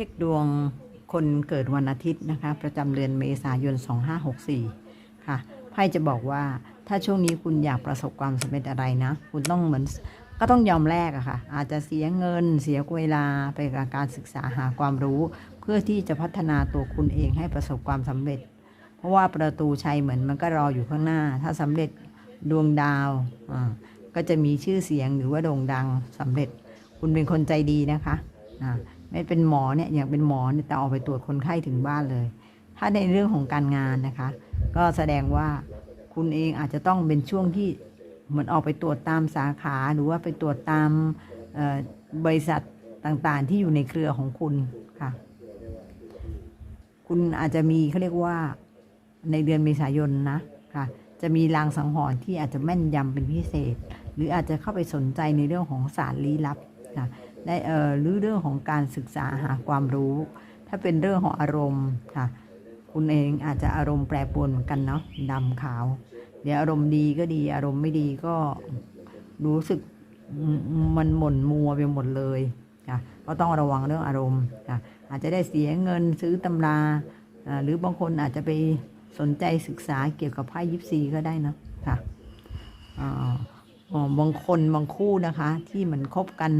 ช็คดวงคนเกิดวันอาทิตย์นะคะ ประจำเดือนเมษายน 2564 ค่ะไพ่จะบอกว่าถ้าช่วงนี้คุณอยากประสบความสำเร็จอะไรนะ คุณต้องเหมือนก็ต้องยอมแลกอะค่ะ อาจจะเสียเงิน เสียเวลาไปกับการศึกษาหาความรู้ เพื่อที่จะพัฒนาตัวคุณเองให้ประสบความสำเร็จ เพราะว่าประตูชัยเหมือนมันก็รออยู่ข้างหน้า ถ้าสำเร็จดวงดาวอ่าก็จะมีชื่อเสียงหรือว่าโด่งดังสำเร็จ คุณเป็นคนใจดีนะคะอ่า ไม่เป็นหมอเนี่ยอย่างเป็นหมอเนี่ยแต่ออกไปตรวจคนไข้ถึงบ้านเลย ถ้าในเรื่องของการงานนะคะ ก็แสดงว่าคุณเองอาจจะต้องเป็นช่วงที่เหมือนออกไปตรวจตามสาขาหรือว่าไปตรวจตามบริษัทต่างๆ ที่อยู่ในเครือของคุณค่ะ คุณอาจจะมีเขาเรียกว่าในเดือนเมษายนนะค่ะ จะมีลางสังหรณ์ที่อาจจะแม่นยำเป็นพิเศษ หรืออาจจะเข้าไปสนใจในเรื่องของศารลี้ลับค่ะ ได้เอ่อหรือเรื่องของการศึกษาหาความรู้ ถ้าเป็นเรื่องของอารมณ์ค่ะ คุณเองอาจจะอารมณ์แปรปรวนเหมือนกันเนาะดำขาว เดี๋ยวอารมณ์ดีก็ดี อารมณ์ไม่ดีก็รู้สึกมันหม่นมัวไปหมดเลยค่ะก็ต้องระวังเรื่องอารมณ์ค่ะอาจจะได้เสียเงินซื้อตำรา หรือบางคนอาจจะไปสนใจศึกษาเกี่ยวกับไพ่ยิปซีก็ได้เนะค่ะบางคนบางคู่นะคะที่เหมือนคบกัน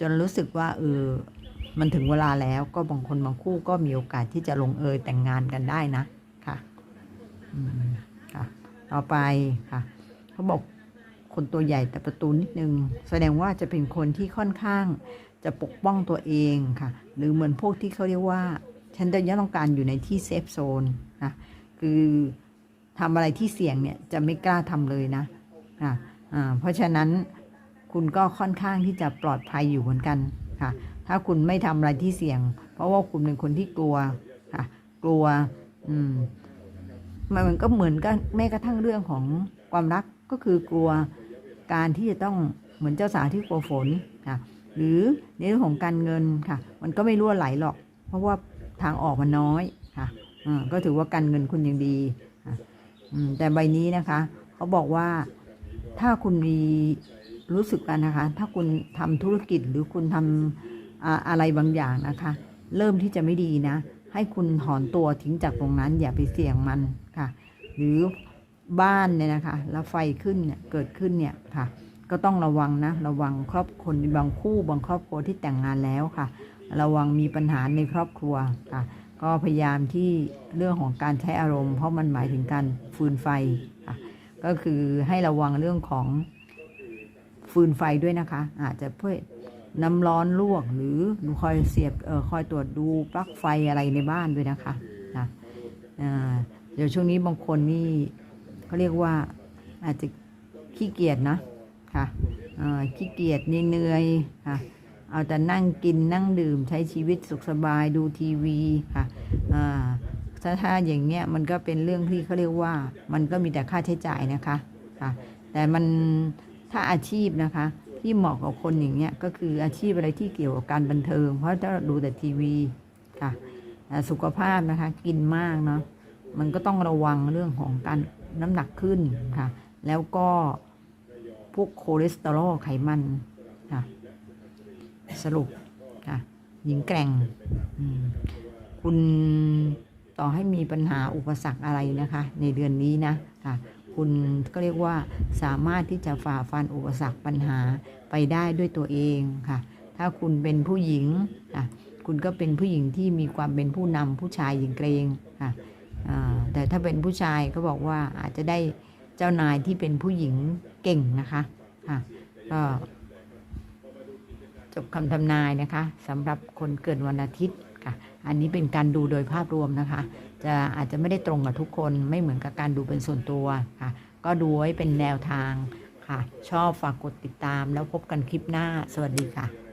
จนรู้สึกว่าเออมันถึงเวลาแล้วก็บางคนบางคู่ก็มีโอกาสที่จะลงเอยแต่งงานกันได้นะค่ะอืมค่ะ ต่อไปค่ะเขาบอกคนตัวใหญ่แต่ประตูนิดนึง แสดงว่าจะเป็นคนที่ค่อนข้างจะปกป้องตัวเองค่ะ หรือเหมือนพวกที่เขาเรียกว่า ฉันจะยังต้องการอยู่ในที่เซฟโซนนะคือทำอะไรที่เสี่ยงเนี่ยจะไม่กล้าทำเลยนะค่ะอ่าเพราะฉะนั้น คุณก็ค่อนข้างที่จะปลอดภัยอยู่เหมือนกันค่ะ ถ้าคุณไม่ทำอะไรที่เสี่ยง เพราะว่าคุณเป็นคนที่กลัวค่ะ กลัว อืมมันก็เหมือนกับแม้กระทั่งเรื่องของความรักก็คือกลัวการที่จะต้องเหมือนเจ้าสาวที่กลัวฝนค่ะ หรือในเรื่องของการเงินค่ะ มันก็ไม่รั่วไหลหรอก เพราะว่าทางออกมันน้อยค่ะอ่าก็ถือว่าการเงินคุณยังดีอืมแต่ใบนี้นะคะ เขาบอกว่าถ้าคุณมี รู้สึกกันนะคะ ถ้าคุณทำธุรกิจหรือคุณทำอ่าอะไรบางอย่างนะคะ เริ่มที่จะไม่ดีนะ ให้คุณถอนตัวทิ้งจากตรงนั้น อย่าไปเสี่ยงมันค่ะ หรือบ้านเนี่ยนะคะ แล้วไฟขึ้นเนี่ยเกิดขึ้นเนี่ยค่ะ ก็ต้องระวังนะ ระวังครอบคนบางคู่บางครอบครัวที่แต่งงานแล้วค่ะ ระวังมีปัญหาในครอบครัวค่ะ ก็พยายามที่เรื่องของการใช้อารมณ์ เพราะมันหมายถึงการฟืนไฟค่ะ ก็คือให้ระวังเรื่องของ ฟืนไฟด้วยนะคะ อาจจะเพื่อน้ำร้อนลวกหรือคอยเสียบเออคอยตรวจดูปลั๊กไฟอะไรในบ้านด้วยนะคะนะเดี๋ยวช่วงนี้บางคนนี่เขาเรียกว่าอาจจะขี้เกียจนะค่ะขี้เกียจนี่เหนื่อยค่ะเอาแต่นั่งกินนั่งดื่มใช้ชีวิตสุขสบายดูทีวีค่ะถ้าถ้าอย่างเงี้ยมันก็เป็นเรื่องที่เขาเรียกว่ามันก็มีแต่ค่าใช้จ่ายนะคะค่ะแต่มัน ถ้าอาชีพนะคะ ที่เหมาะกับคนอย่างเงี้ยก็คืออาชีพอะไรที่เกี่ยวกับการบันเทิง เพราะถ้าดูแต่ทีวีค่ะสุขภาพนะคะกินมากเนาะมันก็ต้องระวังเรื่องของการน้ำหนักขึ้นค่ะ แล้วก็พวกคอเลสเตอรอลไขมันค่ะ สรุปค่ะ หญิงแกร่ง คุณต่อให้มีปัญหาอุปสรรคอะไรนะคะ ในเดือนนี้นะค่ะ คุณก็เรียกว่าสามารถที่จะฝ่าฟันอุปสรรคปัญหาไปได้ด้วยตัวเองค่ะ ถ้าคุณเป็นผู้หญิงค่ะคุณก็เป็นผู้หญิงที่มีความเป็นผู้นำผู้ชายหญิงเกรงค่ะแต่ถ้าเป็นผู้ชายก็บอกว่าอาจจะได้เจ้านายที่เป็นผู้หญิงเก่งนะคะค่ะก็จบคำทำนายนะคะสำหรับคนเกิดวันอาทิตย์ อันนี้เป็นการดูโดยภาพรวมนะคะ จะอาจจะไม่ได้ตรงกับทุกคนไม่เหมือนกับการดูเป็นส่วนตัวค่ะ ก็ดูไว้เป็นแนวทางค่ะ ชอบฝากกดติดตามแล้วพบกันคลิปหน้า สวัสดีค่ะ